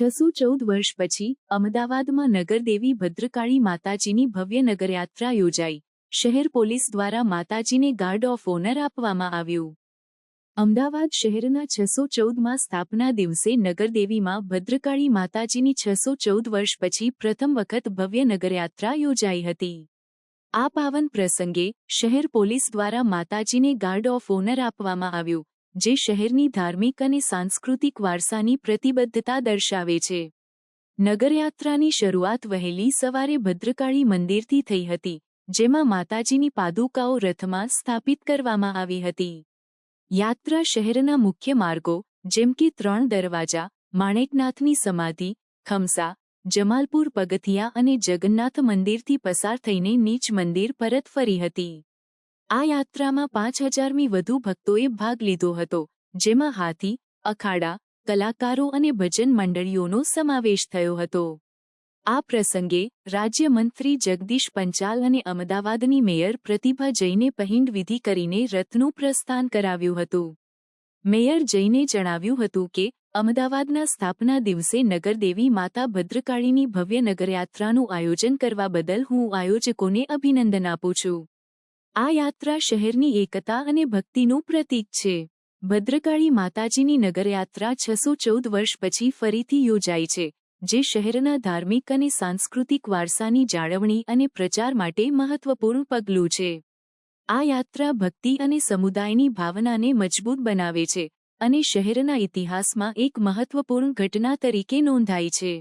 છસો ચૌદ વર્ષ પછી અમદાવાદમાં નગરદેવી ભદ્રકાળી માતાજીની ભવ્ય નગરયાત્રા યોજાઈ. શહેર પોલીસ દ્વારા માતાજીને ગાર્ડ ઓફ ઓનર આપવામાં આવ્યું. અમદાવાદ શહેરના છસો ચૌદમાં સ્થાપના દિવસે નગરદેવીમાં ભદ્રકાળી માતાજીની છસો ચૌદ વર્ષ પછી પ્રથમ વખત ભવ્ય નગરયાત્રા યોજાઈ હતી. આ પાવન પ્રસંગે શહેર પોલીસ દ્વારા માતાજીને ગાર્ડ ઓફ ઓનર આપવામાં આવ્યું. જે શહેરની ધાર્મિક અને સાંસ્કૃતિક વારસાની પ્રતિબદ્ધતા દર્શાવે છે. નગરયાત્રાની શરૂઆત વહેલી સવારે ભદ્રકાળી મંદિરથી થઈ હતી, જેમાં માતાજીની પાદુકાઓ રથમાં સ્થાપિત કરવામાં આવી હતી. યાત્રા શહેરના મુખ્ય માર્ગો, જેમ કે ત્રણ દરવાજા, માણેકનાથની સમાધિ, ખમસા, જમાલપુર પગથિયા અને જગન્નાથ મંદિરથી પસાર થઈને નીચ મંદિર પરત ફરી હતી. આ યાત્રામાં પાંચ હજારમી વધુ ભક્તોએ ભાગ લીધો હતો, જેમાં હાથી, અખાડા, કલાકારો અને ભજન મંડળીઓનો સમાવેશ થયો હતો. આ પ્રસંગે રાજ્યમંત્રી જગદીશ પંચાલ અને અમદાવાદની મેયર પ્રતિભા જૈને પહિંડ વિધિ કરીને રથનું પ્રસ્થાન કરાવ્યું હતું. મેયર જૈને જણાવ્યું હતું કે, અમદાવાદના સ્થાપના દિવસે નગરદેવી માતા ભદ્રકાળીની ભવ્ય નગરયાત્રાનું આયોજન કરવા બદલ હું આયોજકોને અભિનંદન આપું છું. આ યાત્રા શહેરની એકતા અને ભક્તિનું પ્રતીક છે. ભદ્રકાળી માતાજીની નગરયાત્રા છસો ચૌદ વર્ષ પછી ફરીથી યોજાઈ છે, જે શહેરના ધાર્મિક અને સાંસ્કૃતિક વારસાની જાળવણી અને પ્રચાર માટે મહત્વપૂર્ણ પગલું છે. આ યાત્રા ભક્તિ અને સમુદાયની ભાવનાને મજબૂત બનાવે છે અને શહેરના ઇતિહાસમાં એક મહત્વપૂર્ણ ઘટના તરીકે નોંધાઈ છે.